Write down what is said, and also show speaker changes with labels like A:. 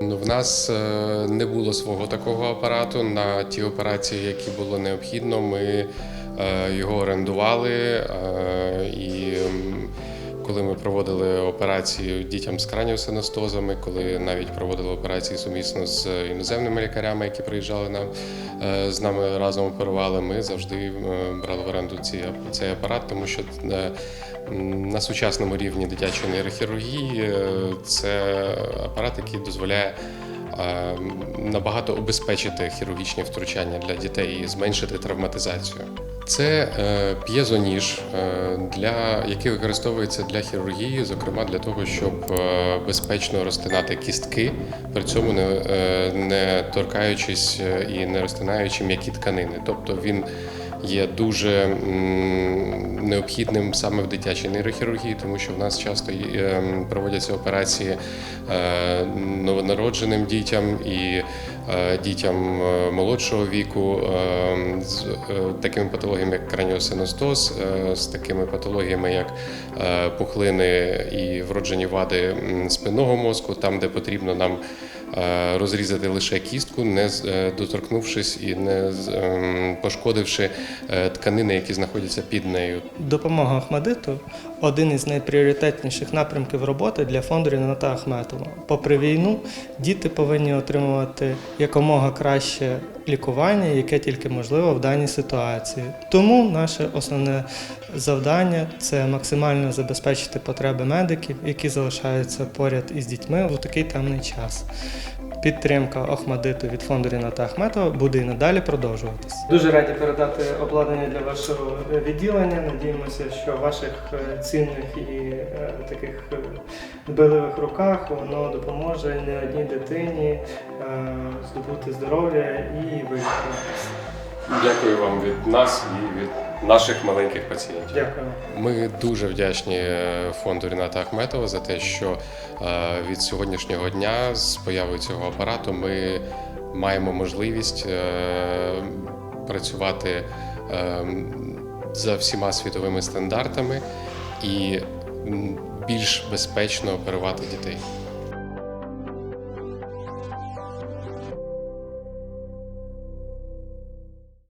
A: Ну, в нас е, не було свого такого апарату. На ті операції, які було необхідно, ми е, його орендували. е, І коли ми проводили операції дітям з краніосиностозами, коли навіть проводили операції сумісно з іноземними лікарями, які приїжджали нам е, з нами разом оперували, ми завжди е, брали в оренду цей апарат, тому що е, на сучасному рівні дитячої нейрохірургії це апарат, який дозволяє набагато обезпечити хірургічні втручання для дітей і зменшити травматизацію. Це е, п'єзоніж, е, для який використовується для хірургії, зокрема для того, щоб е, безпечно розтинати кістки, при цьому не, не торкаючись і не розтинаючи м'які тканини. Тобто він є дуже необхідним саме в дитячій нейрохірургії, тому що в нас часто е, проводяться операції е, новонародженим дітям і е, дітям е, молодшого віку е, з такими патологіями, як краніосиностоз, з такими патологіями, як пухлини і вроджені вади спинного мозку, там, де потрібно нам розрізати лише кістку, не е, доторкнувшись і не ем, пошкодивши е, тканини, які знаходяться під нею.
B: Допомога Ахмадиту один із найпріоритетніших напрямків роботи для фонду Ріната Ахметова. Попри війну, діти повинні отримувати якомога краще лікування, яке тільки можливо в даній ситуації. Тому наше основне завдання це максимально забезпечити потреби медиків, які залишаються поряд із дітьми в такий темний час. Підтримка Охмадиту від фонду Ріната Ахметова буде і надалі продовжуватись. Дуже раді передати обладнання для вашого відділення. Надіємося, що в ваших е, цінних і е, таких е, дбайливих руках воно допоможе не одній дитині здобути здоров'я і вижити.
A: Дякую вам від нас і від наших маленьких пацієнтів.
B: Дякую.
A: Ми дуже вдячні е, фонду Ріната Ахметова за те, що е, від сьогоднішнього дня з появою цього апарату ми маємо можливість е, працювати за всіма світовими стандартами і більш безпечно оперувати дітей.